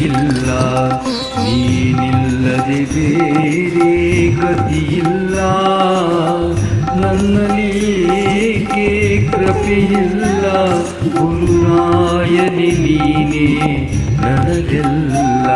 ನನಗಿಲ್ಲ ನೀನಿಲ್ಲದೆ ಬೇರೆ ಗತಿಯಿಲ್ಲ. ನನ್ನಲ್ಲಿ ಏಕೆ ಕೃಪೆಯಿಲ್ಲ. ಗುರುನಾಯನಿ ನೀನೇ ನನಗೆಲ್ಲ.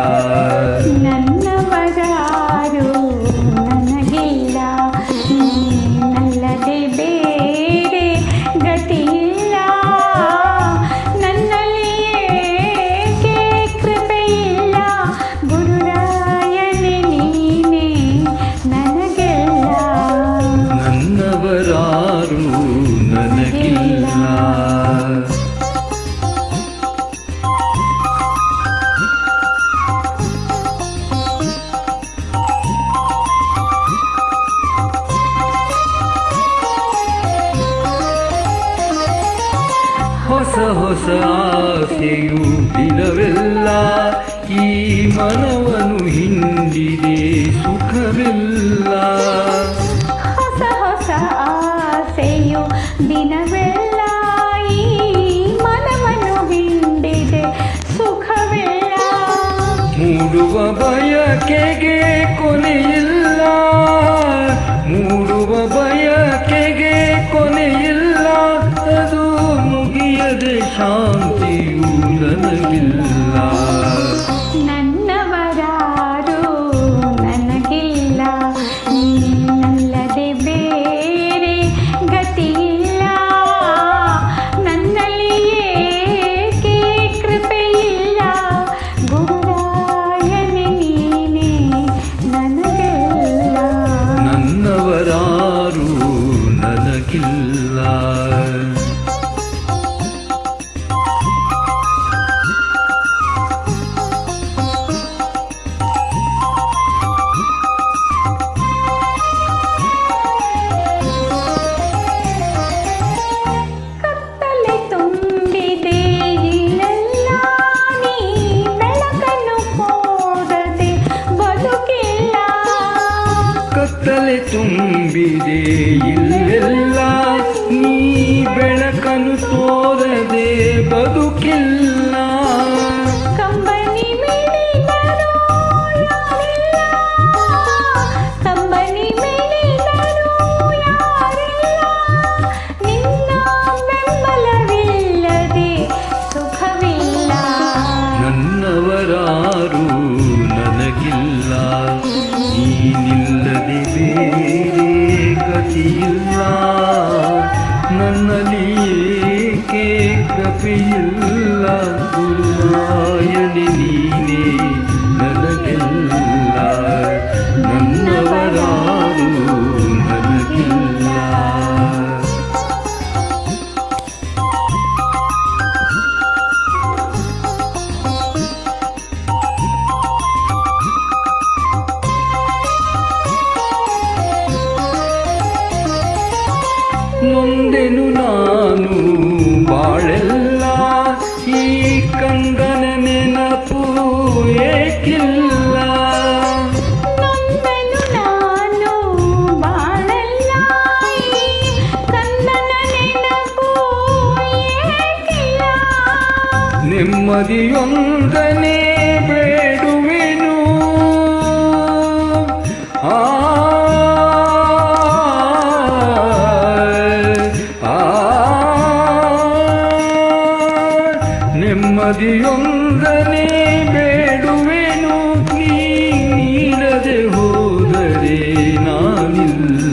ಹೊಸ ಆಸೆಯು ದಿನವೆಲ್ಲ ಈ ಮನವನು ಹಿಂದಿದೆ ಸುಖವಿಲ್ಲ. ಹೊಸ ಹೊಸ ಆಸೆಯು ದಿನವೆಲ್ಲ ಈ ಮನವನ್ನು ಹಿಂದಿದೆ ಸುಖವಿಲ್ಲ. ಮೂಡುವ ಬಯಕೆಗೆ ಕೊನೆಯಿಲ್ಲ ತುಂಬಿದೆ. ಇಲ್ಲೆಲ್ಲ ನೀ ಬೆಳಕನ್ನು ತೋರದೆ ಬದುಕಿಲ್ಲ. ನನ್ನವರಾರು ನನಗಿಲ್ಲ. ಯಾರಿಲ್ಲ ಕಂಬನಿ ಗತಿಯಿಲ್ಲ ನನ್ನಲ್ಲಿ ಏಕೆ ಕೃಪೆಯಿಲ್ಲ? ಗುರುವಾಯನಿ ನೀನೇ ನನಗೆಲ್ಲ. ನೊಂದೆನು ನಾನು ಬಾಳೆಲ್ಲ ಈ ಕಂದನ ನೆನಪು ಏಕಿಲ್ಲ. ನೊಂದನು ನೆಮ್ಮದಿಯೊಂದನೇ ಬೇಡುವೆನು ನೀ ನೀಡದೆ ಹೋದರೆ ನಾನಿಲ್ಲ